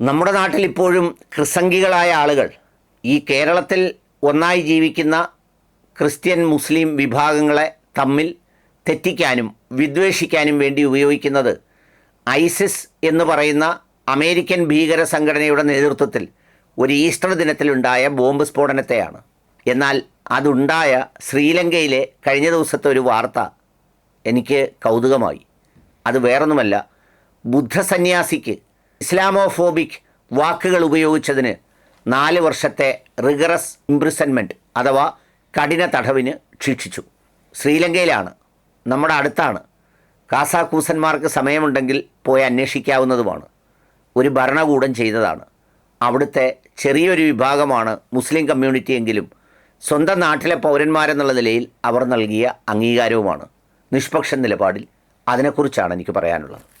നമ്മുടെ നാട്ടിൽ ഇപ്പോഴും ക്രിസംഗികളായ ആളുകൾ ഈ കേരളത്തിൽ ഒന്നായി ജീവിക്കുന്ന ക്രിസ്ത്യൻ മുസ്ലിം വിഭാഗങ്ങളെ തമ്മിൽ തെറ്റിക്കാനും വിദ്വേഷിക്കാനും വേണ്ടി ഉപയോഗിക്കുന്നത് ഐസിസ് എന്ന് പറയുന്ന അമേരിക്കൻ ഭീകര സംഘടനയുടെ നേതൃത്വത്തിൽ ഒരു ഈസ്റ്റർ ദിനത്തിലുണ്ടായ ബോംബ് സ്ഫോടനത്തെയാണ്. എന്നാൽ അതുണ്ടായ ശ്രീലങ്കയിലെ കഴിഞ്ഞ ദിവസത്തെ ഒരു വാർത്ത എനിക്ക് കൗതുകമായി. അത് വേറൊന്നുമല്ല ബുദ്ധസന്യാസിക്ക് ഇസ്ലാമോഫോബിക് വാക്കുകൾ ഉപയോഗിച്ചതിന് നാല് വർഷത്തെ റിഗറസ് ഇംപ്രിസൺമെന്റ് അഥവാ കഠിന തടവിന് ശിക്ഷിച്ചു. ശ്രീലങ്കയിലാണ് നമ്മുടെ അടുത്താണ്. കാസാക്കൂസന്മാർക്ക് സമയമുണ്ടെങ്കിൽ പോയി അന്വേഷിക്കാവുന്നതുമാണ്. ഒരു ഭരണകൂടം ചെയ്തതാണ്. അവിടുത്തെ ചെറിയൊരു വിഭാഗമാണ് മുസ്ലിം കമ്മ്യൂണിറ്റി എങ്കിലും സ്വന്തം നാട്ടിലെ പൗരന്മാരെന്നുള്ള നിലയിൽ അവർ നൽകിയ അംഗീകാരവുമാണ്. നിഷ്പക്ഷ നിലപാടിൽ അതിനെക്കുറിച്ചാണ് എനിക്ക് പറയാനുള്ളത്.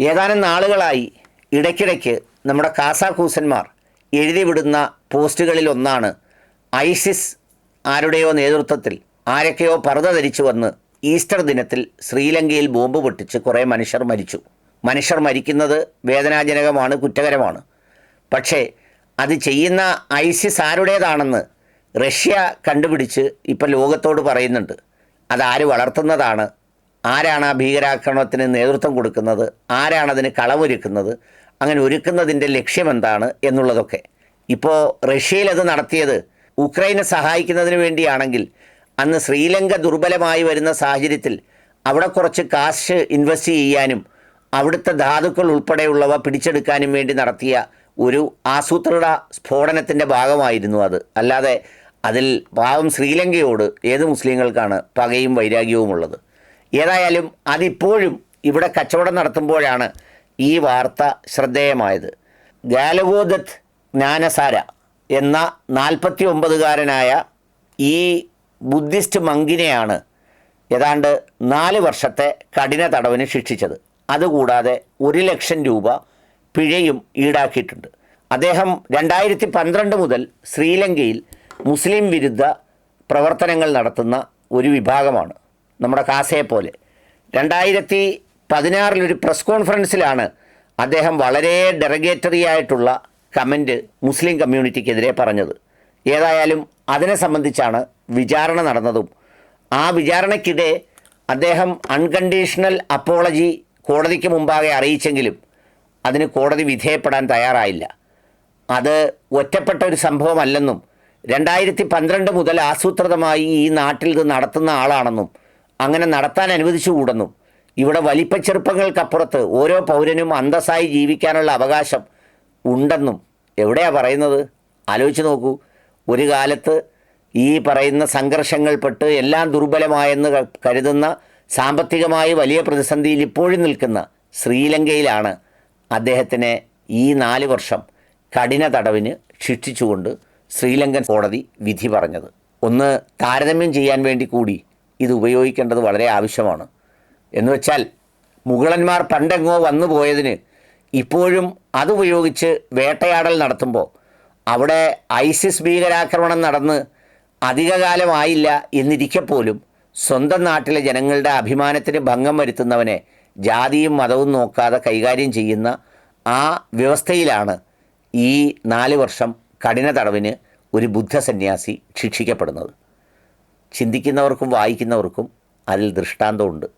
ഏതാനും നാളുകളായി ഇടയ്ക്കിടയ്ക്ക് നമ്മുടെ കാസാക്കൂസന്മാർ എഴുതിവിടുന്ന പോസ്റ്റുകളിൽ ഒന്നാണ് ഐസിസ് ആരുടെയോ നേതൃത്വത്തിൽ ആരൊക്കെയോ പർദ്ദ ധരിച്ചു വന്ന് ഈസ്റ്റർ ദിനത്തിൽ ശ്രീലങ്കയിൽ ബോംബ് പൊട്ടിച്ച് കുറേ മനുഷ്യർ മരിച്ചു. മനുഷ്യർ മരിക്കുന്നത് വേദനാജനകമാണ് കുറ്റകരമാണ്. പക്ഷേ അത് ചെയ്യുന്ന ഐസിസ് ആരുടേതാണെന്ന് റഷ്യ കണ്ടുപിടിച്ച് ഇപ്പം ലോകത്തോട് പറയുന്നുണ്ട്. അതാര് വളർത്തുന്നതാണ് ആരാണ് ആ ഭീകരാക്രമണത്തിന് നേതൃത്വം കൊടുക്കുന്നത്? ആരാണ് അതിന് കളമൊരുക്കുന്നത്? അങ്ങനെ ഒരുക്കുന്നതിന്റെ ലക്ഷ്യമെന്താണ് എന്നുള്ളതൊക്കെ. ഇപ്പോൾ റഷ്യയിൽ അത് നടത്തിയത് ഉക്രൈനെ സഹായിക്കുന്നതിന് വേണ്ടിയാണെങ്കിൽ അന്ന് ശ്രീലങ്ക ദുർബലമായി വരുന്ന സാഹചര്യത്തിൽ അവിടെ കുറച്ച് കാശ് ഇൻവെസ്റ്റ് ചെയ്യാനും അവിടുത്തെ ധാതുക്കൾ ഉൾപ്പെടെയുള്ളവ പിടിച്ചെടുക്കാനും വേണ്ടി നടത്തിയ ഒരു ആസൂത്രണ സ്ഫോടനത്തിന്റെ ഭാഗമായിരുന്നു അത്. അല്ലാതെ അതിൽ പാവം ശ്രീലങ്കയോട് ഏത് മുസ്ലിങ്ങൾക്കാണ് പകയും വൈരാഗ്യവും ഉള്ളത് ഏതായാലും അതിപ്പോഴും ഇവിടെ കച്ചവടം നടത്തുമ്പോഴാണ് ഈ വാർത്ത ശ്രദ്ധേയമായത്. ഗാലഗോദത്ത് ജ്ഞാനസാര എന്ന നാൽപ്പത്തി ഒമ്പതുകാരനായ ഈ ബുദ്ധിസ്റ്റ് മങ്കിനെയാണ് ഏതാണ്ട് നാല് വർഷത്തെ കഠിന തടവിന് ശിക്ഷിച്ചത്. അതുകൂടാതെ ഒരു ലക്ഷം രൂപ പിഴയും ഈടാക്കിയിട്ടുണ്ട്. അദ്ദേഹം രണ്ടായിരത്തി പന്ത്രണ്ട് മുതൽ ശ്രീലങ്കയിൽ മുസ്ലിം വിരുദ്ധ പ്രവർത്തനങ്ങൾ നടത്തുന്ന ഒരു വിഭാഗമാണ്. നമ്മുടെ കാസയെ പോലെ. രണ്ടായിരത്തി പതിനാറിലൊരു പ്രസ് കോൺഫറൻസിലാണ് അദ്ദേഹം വളരെ ഡെറഗേറ്ററി ആയിട്ടുള്ള കമന്റ് മുസ്ലിം കമ്മ്യൂണിറ്റിക്കെതിരെ പറഞ്ഞത്. ഏതായാലും അതിനെ സംബന്ധിച്ചാണ് വിചാരണ നടന്നതും. ആ വിചാരണയ്ക്കിടെ അദ്ദേഹം അൺകണ്ടീഷണൽ അപ്പോളജി കോടതിക്ക് മുമ്പാകെ അറിയിച്ചെങ്കിലും അതിന് കോടതി വിധേയപ്പെടാൻ തയ്യാറായില്ല. അത് ഒറ്റപ്പെട്ട ഒരു സംഭവമല്ലെന്നും രണ്ടായിരത്തി പന്ത്രണ്ട് മുതൽ ആസൂത്രിതമായി ഈ നാട്ടിൽ ഇത് നടത്തുന്ന ആളാണെന്നും അങ്ങനെ നടത്താൻ അനുവദിച്ചുകൂടെന്നും ഇവിടെ വലിപ്പച്ചെറുപ്പങ്ങൾക്കപ്പുറത്ത് ഓരോ പൗരനും അന്തസ്സായി ജീവിക്കാനുള്ള അവകാശം ഉണ്ടെന്നും എവിടെയാ പറയുന്നത്? ആലോചിച്ച് നോക്കൂ. ഒരു കാലത്ത് ഈ പറയുന്ന സംഘർഷങ്ങൾ പെട്ട് എല്ലാം ദുർബലമായെന്ന് കരുതുന്ന സാമ്പത്തികമായി വലിയ പ്രതിസന്ധിയിൽ ഇപ്പോഴും നിൽക്കുന്ന ശ്രീലങ്കയിലാണ് അദ്ദേഹത്തിനെ ഈ നാല് വർഷം കഠിന തടവിന് ശിക്ഷിച്ചുകൊണ്ട് ശ്രീലങ്കൻ കോടതി വിധി പറഞ്ഞത്. ഒന്ന് താരതമ്യം ചെയ്യാൻ വേണ്ടി കൂടി ഇത് ഉപയോഗിക്കേണ്ടത് വളരെ ആവശ്യമാണ്. എന്ന് വെച്ചാൽ മുഗളന്മാർ പണ്ടെങ്ങോ വന്നു പോയതിന് ഇപ്പോഴും അതുപയോഗിച്ച് വേട്ടയാടൽ നടത്തുമ്പോൾ അവിടെ ഐസിസ് ഭീകരാക്രമണം നടന്ന് അധികകാലമായില്ല എന്നിരിക്കെ പോലും സ്വന്തം നാട്ടിലെ ജനങ്ങളുടെ അഭിമാനത്തിന് ഭംഗം വരുത്തുന്നവനെ ജാതിയും മതവും നോക്കാതെ കൈകാര്യം ചെയ്യുന്ന ആ വ്യവസ്ഥയിലാണ് ഈ നാല് വർഷം കഠിന തടവിന് ഒരു ബുദ്ധസന്യാസി ശിക്ഷിക്കപ്പെടുന്നത്. ചിന്തിക്കുന്നവർക്കും വായിക്കുന്നവർക്കും അതിൽ ദൃഷ്ടാന്തമുണ്ട്.